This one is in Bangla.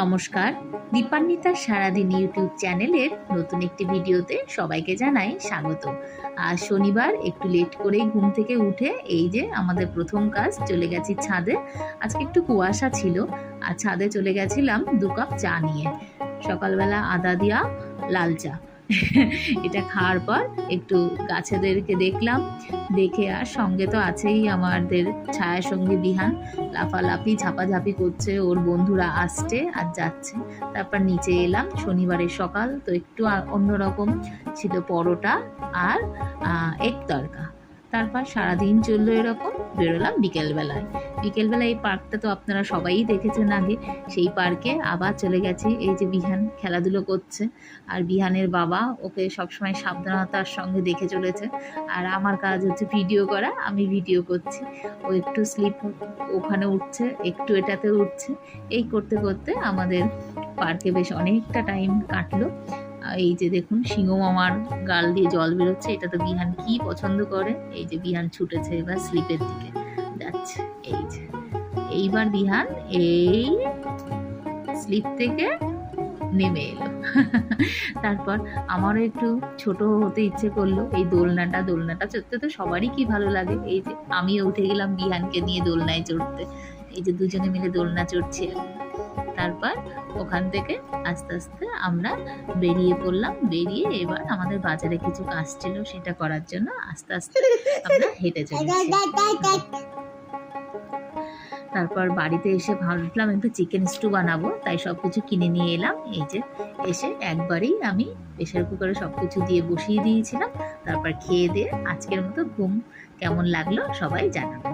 নমস্কার। দীপান্বিতা সারাদিন ইউটিউব চ্যানেলের নতুন একটি ভিডিওতে সবাইকে জানাই স্বাগত। আর শনিবার, একটু লেট করেই ঘুম থেকে উঠে এই যে আমাদের প্রথম কাজ, চলে গেছি ছাদে। আজকে একটু কুয়াশা ছিল, আর ছাদে চলে গেছিলাম দু কাপ চা নিয়ে। সকালবেলা আদা দিয়া লাল চা। এটা খাওয়ার পর একটু গাছেদেরকে দেখলাম। দেখে আর সঙ্গে তো আছেই আমাদের ছায়া সঙ্গী বিহান। লাফালাফি, ঝাপাঝাপি করছে, ওর বন্ধুরা আসছে আর যাচ্ছে। তারপর নিচে এলাম, শনিবারের সকাল, তো একটু অন্যরকম ছিল পরোটা আর এক তরকা তারপর সারাদিন চলল এরকম, বেরোলাম বিকেলবেলায়। বিকেলবেলা এই পার্কটা তো আপনারা সবাই দেখেছেন আগে, সেই পার্কে আবার চলে গেছি। এই যে বিহান খেলাধুলো করছে, আর বিহানের বাবা ওকে সবসময় সাবধানতার সঙ্গে দেখে চলেছে। আর আমার কাজ হচ্ছে ভিডিও করা, আমি ভিডিও করছি। ও একটু স্লিপ ওখানে উঠছে, একটু এটাতে উঠছে। এই করতে করতে আমাদের পার্কে বেশ অনেকটা টাইম কাটলো। এই যে দেখুন, সিংহ মামার গাল দিয়ে জল বেরোচ্ছে। এটা তো বিহান কি পছন্দ করে? এই যে বিহান ছুটেছে এবার স্লিপের দিকে। এইবার বিহান এই স্লিপ থেকে নেমে এলো। তারপর আমারও একটু ছোট হতে ইচ্ছে করল, এই দোলনাটা দোলনাটা চড়তে তো সবারই কি ভালো লাগে। এই যে আমিও উঠে গেলাম বিহানকে নিয়ে দোলনায় চড়তে। এই যে দুজনে মিলে দোলনা চড়ছি তারপর ওখান থেকে আস্তে আস্তে আমরা বেরিয়ে পড়লাম। বেরিয়ে এবার আমাদের বাজারে কিছু কাজ ছিল, সেটা করার জন্য আস্তে আস্তে আমরা হেঁটে চলেছি। তারপর বাড়িতে এসে ভাবলাম একটু চিকেন স্টু বানাবো, তাই সব কিছু কিনে নিয়ে এলাম। এই যে এসে একবারেই আমি প্রেশার কুকারে সব কিছু দিয়ে বসিয়ে দিয়েছিলাম। তারপর খেয়ে দিয়ে আজকের মতো ঘুম কেমন লাগল সবাই জানাবে